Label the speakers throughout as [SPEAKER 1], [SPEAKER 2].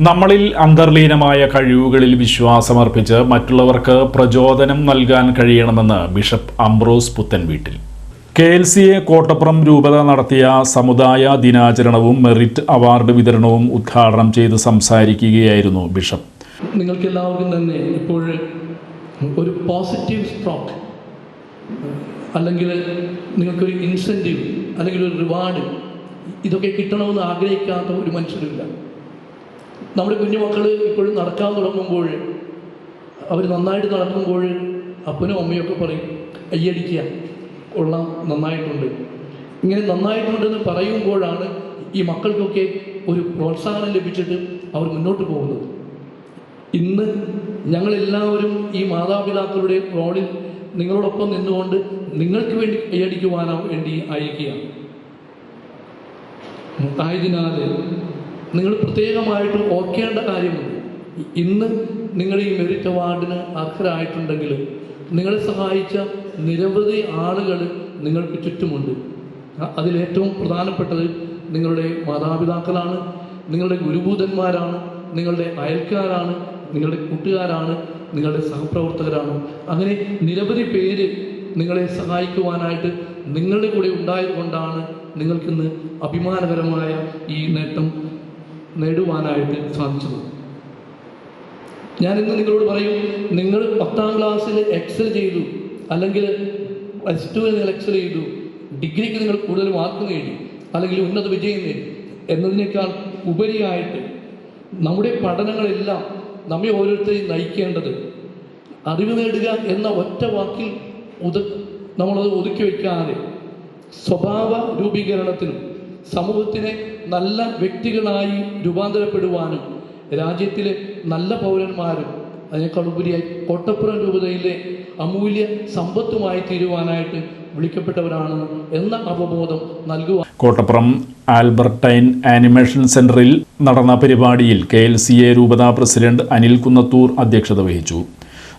[SPEAKER 1] നമ്മളിൽ അന്തർലീനമായ കഴിവുകളിൽ വിശ്വാസമർപ്പിച്ച് മറ്റുള്ളവർക്ക് പ്രചോദനം നൽകാൻ കഴിയണമെന്ന് bishop Ambrose Puthenveettil. K L C A Kottappuram രൂപത നടത്തിയ സമുദായ ദിനാചരണവും മെറിറ്റ് അവാർഡ് വിതരണവും ഉദ്ഘാടനം ചെയ്ത് സംസാരിക്കുകയായിരുന്നു ബിഷപ്പ്.
[SPEAKER 2] നിങ്ങൾക്ക് എല്ലാവർക്കും തന്നെ ഇപ്പോൾ ഒരു പോസിറ്റീവ് സ്ട്രോക്ക് അല്ലെങ്കിൽ നിങ്ങൾക്കൊരു ഇൻസെന്റീവ് അല്ലെങ്കിൽ ഒരു റിവാർഡ് ഇതൊക്കെ കിട്ടണമെന്ന് ആഗ്രഹിക്കാത്ത ഒരു മനുഷ്യരില്ല. നമ്മുടെ കുഞ്ഞുമക്കൾ ഇപ്പോഴും നടക്കാൻ തുടങ്ങുമ്പോൾ അവർ നന്നായിട്ട് നടക്കുമ്പോൾ അപ്പനും അമ്മയൊക്കെ പറയും അയ്യടിക്കുക കൊള്ളാം നന്നായിട്ടുണ്ട്. ഇങ്ങനെ നന്നായിട്ടുണ്ടെന്ന് പറയുമ്പോഴാണ് ഈ മക്കൾക്കൊക്കെ ഒരു പ്രോത്സാഹനം ലഭിച്ചിട്ട് അവർ മുന്നോട്ട് പോകുന്നത്. ഇന്ന് ഞങ്ങളെല്ലാവരും ഈ മാതാപിതാക്കളുടെ റോളിൽ നിങ്ങളോടൊപ്പം നിന്നുകൊണ്ട് നിങ്ങൾക്ക് വേണ്ടി കൈയടിക്കുവാനോ വേണ്ടി അയക്കുകയാണ് ആയതിനാൽ നിങ്ങൾ പ്രത്യേകമായിട്ട് ഓർക്കേണ്ട കാര്യമുണ്ട്. ഇന്ന് നിങ്ങൾ ഈ മെറിറ്റ് അവാർഡിന് അർഹരായിട്ടുണ്ടെങ്കിൽ നിങ്ങളെ സഹായിച്ച നിരവധി ആളുകൾ നിങ്ങൾക്ക് ചുറ്റുമുണ്ട്. അതിലേറ്റവും പ്രധാനപ്പെട്ടത് നിങ്ങളുടെ മാതാപിതാക്കളാണ് നിങ്ങളുടെ ഗുരുഭൂതന്മാരാണ് നിങ്ങളുടെ അയൽക്കാരാണ് നിങ്ങളുടെ കൂട്ടുകാരാണ് നിങ്ങളുടെ സഹപ്രവർത്തകരാണ്. അങ്ങനെ നിരവധി പേര് നിങ്ങളെ സഹായിക്കുവാനായിട്ട് നിങ്ങളുടെ കൂടെ ഉണ്ടായതുകൊണ്ടാണ് നിങ്ങൾക്കിന്ന് അഭിമാനകരമായ ഈ നേട്ടം നേടുവാനായിട്ട് സാധിച്ചത്. ഞാൻ ഇന്ന് നിങ്ങളോട് പറയും നിങ്ങൾ പത്താം ക്ലാസ്സിൽ എക്സൽ ചെയ്തു അല്ലെങ്കിൽ പ്ലസ് ടുവിൽ നിങ്ങൾ എക്സൽ ചെയ്തു ഡിഗ്രിക്ക് നിങ്ങൾ കൂടുതൽ മാർക്ക് നേടി അല്ലെങ്കിൽ ഉന്നത വിജയം നേടി എന്നതിനേക്കാൾ ഉപരിയായിട്ട് നമ്മുടെ പഠനങ്ങളെല്ലാം നമ്മെ ഓരോരുത്തരെയും നയിക്കേണ്ടത് അറിവ് നേടുക എന്ന ഒറ്റ വാക്കിൽ ഉത നമ്മളത് ഒതുക്കി വയ്ക്കാതെ സ്വഭാവ രൂപീകരണത്തിനും സമൂഹത്തിനെ നല്ല വ്യക്തികളായി രൂപാന്തരപ്പെടുവാനും രാജ്യത്തിലെ നല്ല പൗരന്മാരും അതിനേക്കാൾ ഉപരിയായി കോട്ടപ്പുറം രൂപതയിലെ അമൂല്യ സമ്പത്തുമായി തീരുവാനായിട്ട് വിളിക്കപ്പെട്ടവരാണ് എന്ന അവബോധം നൽകുവാൻ
[SPEAKER 1] കോട്ടപ്പുറം ആൽബർട്ടൈൻ ആനിമേഷൻ സെന്ററിൽ നടന്ന പരിപാടിയിൽ കെ എൽ സി എ രൂപതാ പ്രസിഡന്റ് അനിൽ കുന്നത്തൂർ അധ്യക്ഷത വഹിച്ചു.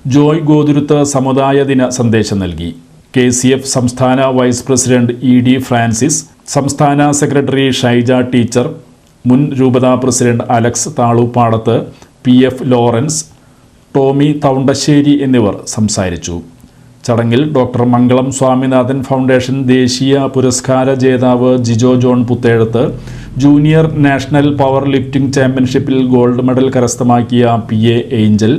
[SPEAKER 1] ജോയ് ഗോതുരുത്ത് സമുദായ ദിന സന്ദേശം നൽകി. കെ സി എഫ് സംസ്ഥാന vice president E D Francis സംസ്ഥാന സെക്രട്ടറി ഷൈജ ടീച്ചർ മുൻ രൂപതാ president Alex Thaloopadath P F Lawrence Tommy Thoundassery എന്നിവർ സംസാരിച്ചു. ചടങ്ങിൽ ഡോക്ടർ മംഗളം സ്വാമിനാഥൻ ഫൗണ്ടേഷൻ ദേശീയ പുരസ്കാര ജേതാവ് Jijo John Puthezhath junior national powerlifting ചാമ്പ്യൻഷിപ്പിൽ ഗോൾഡ് മെഡൽ കരസ്ഥമാക്കിയ പി എ ഏഞ്ചൽ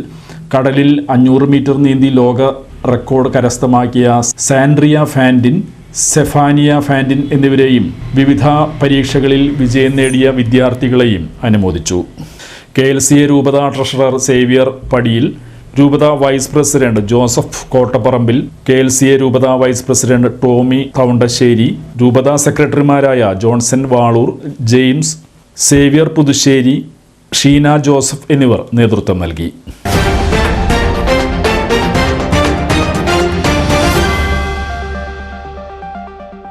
[SPEAKER 1] കടലിൽ അഞ്ഞൂറ് മീറ്റർ നീന്തി ലോക റെക്കോർഡ് കരസ്ഥമാക്കിയ സാൻഡ്രിയ ഫാൻഡിൻ സെഫാനിയ ഫാൻഡിൻ എന്നിവരെയും വിവിധ പരീക്ഷകളിൽ വിജയം നേടിയ വിദ്യാർത്ഥികളെയും അനുമോദിച്ചു. കെ എൽ സി എ രൂപത ട്രഷറർ സേവ്യർ പടിയിൽ രൂപത vice president Joseph Kottaparambil K L C A രൂപത വൈസ് പ്രസിഡന്റ് ടോമി കൗണ്ടശ്ശേരി രൂപത സെക്രട്ടറിമാരായ Johnson Valoor James Xavier Puthussery Sheena Joseph എന്നിവർ നേതൃത്വം നൽകി.